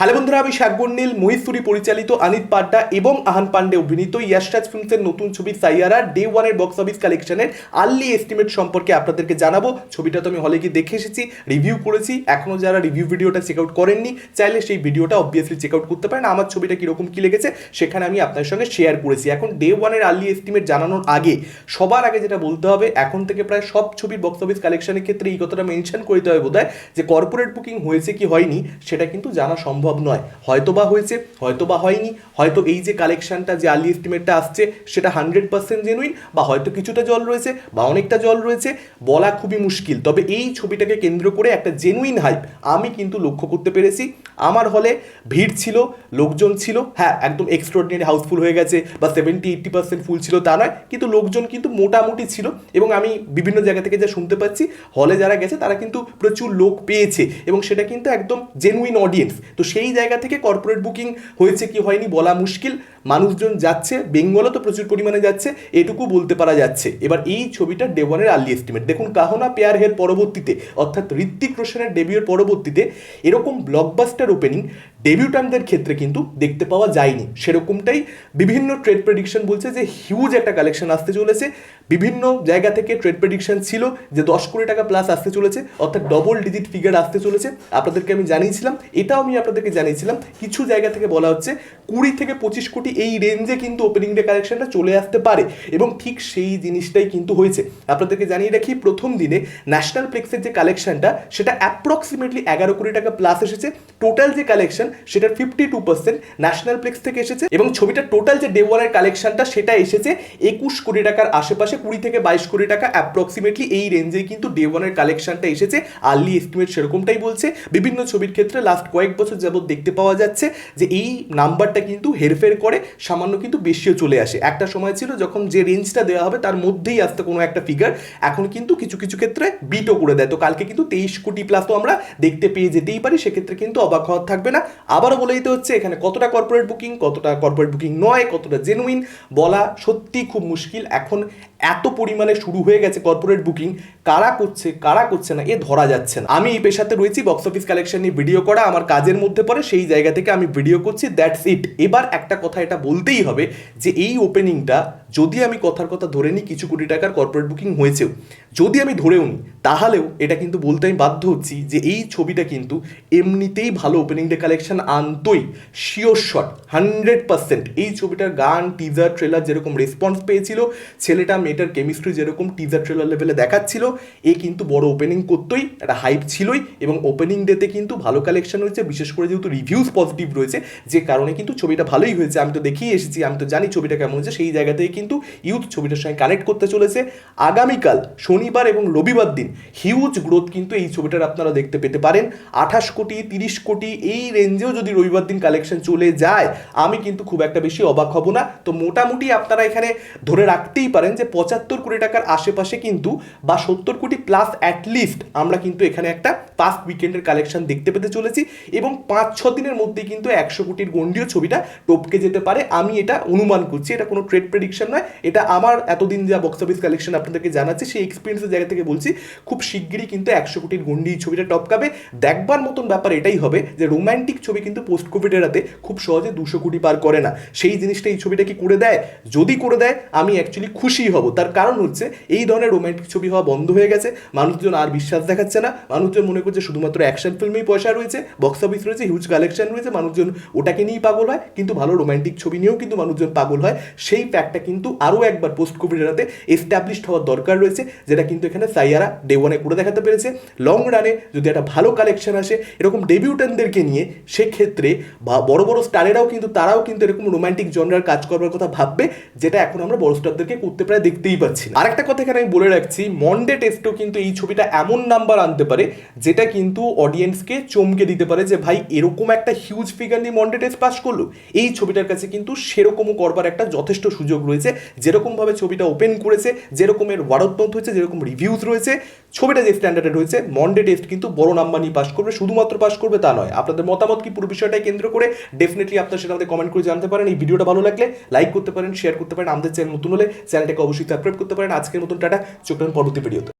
Hello বন্ধুরা, আমি শাকবর্ণিল মহিশুরি পরিচালিত আনিত পাড্ডা এবং আহান পান্ডে অভিনীত ইয়াশরাজ ফিল্মসের নতুন ছবি সাইয়ারা ডে ওয়ানের বক্স অফিস কালেকশনের আর্লি এস্টিমেট সম্পর্কে আপনাদেরকে জানাব। ছবিটা তো আমি হলে গিয়ে দেখে এসেছি রিভিউ করেছি। এখনও যারা রিভিউ ভিডিওটা চেক আউট করেননি, চাইলে সেই ভিডিওটা অবভিয়াসলি চেক আউট করতে পারেন। আমার ছবিটা কীরকম, কী লেগেছে, সেখানে আমি আপনার সঙ্গে শেয়ার করেছি। এখন ডে ওয়ানের আর্লি এস্টিমেট জানানোর আগে, সবার আগে যেটা বলতে হবে, এখন থেকে প্রায় সব ছবির বক্স অফিস কালেকশনের ক্ষেত্রে এই কথাটা মেনশন করতে হবে বোধহয় যে কর্পোরেট বুকিং হয়েছে কি হয়নি, সেটা কিন্তু জানা সম্ভব নয়। হয়তো বা হয়েছে হয়তো বা হয়নি, হয়তো এই যে কালেকশনটা যে আর্লি এস্টিমেটটা আসছে, সেটা হান্ড্রেড পার্সেন্ট জেনুইন বা হয়তো কিছুটা জল রয়েছে বা অনেকটা জল রয়েছে, বলা খুবই মুশকিল। তবে এই ছবিটাকে কেন্দ্র করে একটা জেনুইন হাইপ আমি কিন্তু লক্ষ্য করতে পেরেছি। আমার হলে ভিড় ছিল, লোকজন ছিল হ্যাঁ একদম এক্সট্রাঅর্ডিনারি হাউসফুল হয়ে গেছে বা সেভেন্টি এইট্টি পার্সেন্ট ফুল ছিল তা নয়, কিন্তু লোকজন কিন্তু মোটামুটি ছিল এবং আমি বিভিন্ন জায়গা থেকে যা শুনতে পাচ্ছি হলে যারা গেছে তারা কিন্তু প্রচুর লোক পেয়েছে এবং সেটা কিন্তু একদম জেনুইন অডিয়েন্স তো সেই জায়গা থেকে কর্পোরেট বুকিং হয়েছে কি হয়নি বলা মুশকিল। মানুষজন যাচ্ছে, বেঙ্গলও তো প্রচুর পরিমাণে যাচ্ছে, এটুকু বলতে পারা যাচ্ছে। এবার এই ছবিটা ডেভনের আর্লি এস্টিমেট দেখুন, কাহনা পেয়ার হের পরবর্তীতে, অর্থাৎ ঋত্বিক রোশনের ডেবিউর পরবর্তীতে, এরকম ব্লকবাস্টার ওপেনিং ডেবিউটানদের ক্ষেত্রে কিন্তু দেখতে পাওয়া যায়নি। সেরকমটাই বিভিন্ন ট্রেড প্রেডিকশন বলছে যে হিউজ একটা কালেকশন আসতে চলেছে। বিভিন্ন জায়গা থেকে ট্রেড প্রেডিকশন ছিল যে, দশ কোটি টাকা প্লাস আসতে চলেছে, অর্থাৎ ডবল ডিজিট ফিগার আসতে চলেছে। আপনাদেরকে আমি জানিয়েছিলাম, এটাও আমি আপনাদেরকে জানিয়েছিলাম, কিছু জায়গা থেকে বলা হচ্ছে কুড়ি থেকে পঁচিশ কোটি এই রেঞ্জে কিন্তু ওপেনিং ডে কালেকশনটা চলে আসতে পারে এবং ঠিক সেই জিনিসটাই কিন্তু হয়েছে। আপনাদেরকে জানিয়ে রাখি, প্রথম দিনে ন্যাশনাল প্লেক্সের যে কালেকশনটা সেটা অ্যাপ্রক্সিমেটলি এগারো কোটি টাকা প্লাস এসেছে। টোটাল যে কালেকশন সেটার fifty two percent national plex থেকে এসেছে এবং ছবিটা টোটাল যে ডে ওয়ানের কালেকশনটা সেটা এসেছে একুশ কোটি টাকার আশেপাশে, কুড়ি থেকে বাইশ কোটি টাকা অ্যাপ্রক্সিমেটলি এই রেঞ্জেই কিন্তু ডে ওয়ানের কালেকশনটা এসেছে। আর্লি এস্টিমেট সেরকমটাই বলছে। বিভিন্ন ছবির ক্ষেত্রে লাস্ট কয়েক বছর যাবত দেখতে পাওয়া যাচ্ছে যে এই নাম্বারটা কিন্তু হেরফের করে সামান্য কিন্তু বেশিও চলে আসে। একটা সময় ছিল যখন যে রেঞ্জটা দেওয়া হবে তার মধ্যেই আসতে কোনো একটা ফিগার এখন কিন্তু কিছু কিছু ক্ষেত্রে বিটও করে দেয়। তো কালকে কিন্তু তেইশ কোটি প্লাস তো আমরা দেখতে পেয়ে যেতেই পারি, সেক্ষেত্রে কিন্তু অবাক হওয়ার থাকবে না। আবারও বলে দিতে হচ্ছে, এখানে কতটা কর্পোরেট বুকিং কতটা কর্পোরেট বুকিং নয়, কতটা জেনুইন বলা সত্যি খুব মুশকিল। এখন এত পরিমাণে শুরু হয়ে গেছে কর্পোরেট বুকিং কারা করছে কারা করছে না, এ ধরা যাচ্ছে না। আমি এই পেশাতে রয়েছি বক্স অফিস কালেকশন নিয়ে ভিডিও করা, আমার কাজের মধ্যে পড়ে সেই জায়গা থেকে আমি ভিডিও করছি দ্যাটস ইট এবার একটা কথা এটা বলতেই হবে যে এই ওপেনিংটা যদি আমি কথার কথা ধরে নিই, কিছু কোটি টাকার কর্পোরেট বুকিং হয়েছেও, যদি আমি ধরেও নিই, তাহলেও এটা কিন্তু বলতে আমি বাধ্য হচ্ছি যে এই ছবিটা কিন্তু এমনিতেই ভালো ওপেনিং ডে কালেকশন আনতোই শিওর শট হান্ড্রেড পার্সেন্ট এই ছবিটার গান টিজার ট্রেলার যেরকম রেসপন্স পেয়েছিল, ছেলেটা, মেয়েটার কেমিস্ট্রি যেরকম টিজার ট্রেলার লেভেলে দেখাচ্ছিল, এ কিন্তু বড় ওপেনিং করতোই, একটা হাইপ ছিলই এবং ওপেনিং ডেতে কিন্তু ভালো কালেকশন হয়েছে বিশেষ করে যেহেতু রিভিউজ পজিটিভ রয়েছে, যে কারণে কিন্তু ছবিটা ভালোই হয়েছে। আমি তো দেখেই এসেছি, আমি তো জানি ছবিটা কেমন হয়েছে, সেই জায়গা থেকে কিন্তু ইউথ ছবিটার সঙ্গে কানেক্ট করতে চলেছে। আগামীকাল শনিবার এবং রবিবার দিন হিউজ গ্রোথ কিন্তু এই ছবিটার আপনারা দেখতে পেতে পারেন। আঠাশ কোটি, তিরিশ কোটি, এই রেঞ্জেও যদি রবিবার দিন কালেকশন চলে যায়, আমি কিন্তু খুব একটা বেশি অবাক হব না। তো মোটামুটি আপনারা এখানে ধরে রাখতেই পারেন যে পঁচাত্তর কোটি টাকার আশেপাশে কিন্তু বা সত্তর কোটি প্লাস অ্যাটলিস্ট আমরা কিন্তু এখানে একটা পাস্ট উইকেন্ডের কালেকশন দেখতে পেতে চলেছি এবং পাঁচ, ছ দিনের মধ্যে কিন্তু একশো কোটির গন্ডিও ছবিটা টপকে যেতে পারে। আমি এটা অনুমান করছি, এটা কোনো ট্রেড প্রেডিকশন নয়, এটা আমার এতদিন যা বক্স অফিস কালেকশন আপনাদেরকে জানাচ্ছি, সেই এক্সপিরিয়েন্সের জায়গা থেকে বলছি, খুব শিগগিরই কিন্তু একশো কোটির গন্ডি ছবিটা টপকাবে দেখবার মতন ব্যাপার এটাই হবে যে রোম্যান্টিক ছবি কিন্তু পোস্ট কোভিড এরাতে খুব সহজে দুশো কোটি পার করে না। সেই জিনিসটা এই ছবিটা কি করে দেয়? যদি করে দেয়, আমি অ্যাকচুয়ালি খুশি হব। তার কারণ হচ্ছে, এই ধরনের রোম্যান্টিক ছবি হওয়া বন্ধ হয়ে গেছে। মানুষজন আর বিশ্বাস দেখাচ্ছে না। মানুষজন মনে করছে শুধুমাত্র অ্যাকশন ফিল্মেই পয়সা রয়েছে বক্স অফিস রয়েছে হিউজ কালেকশন রয়েছে, মানুষজন ওটাকে নিয়েই পাগল হয়। কিন্তু ভালো রোম্যান্টিক ছবি নিয়েও কিন্তু মানুষজন পাগল হয়। সেই ফ্যাক্টটা কিন্তু আরও একবার পোস্ট কোভিড এরাতে এস্টাবলিশড হওয়ার দরকার রয়েছে, যেটা কিন্তু এখানে সাইয়ারা ডে ওয়ানে করে দেখাতে পেরেছে। লং রানে যদি একটা ভালো কালেকশন আসে, এরকম ডেবিউটেনদেরকে নিয়ে সেক্ষেত্রে বা বড় বড় স্টারেরাও কিন্তু, তারাও কিন্তু এরকম রোমান্টিক জনরার কাজ করবার কথা ভাববে, যেটা এখন আমরা বড় স্টারদেরকে করতে প্রায় দেখতেই পাচ্ছি আর একটা কথা এখানে আমি বলে রাখছি মন্ডে টেস্টও কিন্তু এই ছবিটা এমন নাম্বার আনতে পারে, যেটা কিন্তু অডিয়েন্সকে চমকে দিতে পারে যে, ভাই, এরকম একটা হিউজ ফিগার নিয়ে মন্ডে টেস্ট পাস করল। এই ছবিটার কাছে কিন্তু সেরকমও করবার একটা যথেষ্ট সুযোগ রয়েছে যেরকমভাবে ছবিটা ওপেন করেছে, যেরকমের ওয়ারদপন্থ হয়েছে, যেরকম রিভিউজ রয়েছে, ছবিটা যে স্ট্যান্ডার্ডে রয়েছে মন্ডে টেস্ট কিন্তু বড় নাম্বার নিয়ে পাশ করবে, শুধুমাত্র পাশ করবে তা নয়। আপনাদের মতামত কি পুরো বিষয়টাই কেন্দ্র করে? ডেফিনেটলি আপনার সেটা আমাদের কমেন্ট করে জানতে পারেন। এই ভিডিওটা ভালো লাগলে লাইক করতে পারেন শেয়ার করতে পারেন। আমাদের চ্যানেল নতুন হলে চ্যানেলটাকে অবশ্যই সাবস্ক্রাইব করতে পারেন। আজকের মতন টাটা। চোখ পরবর্তী ভিডিওতে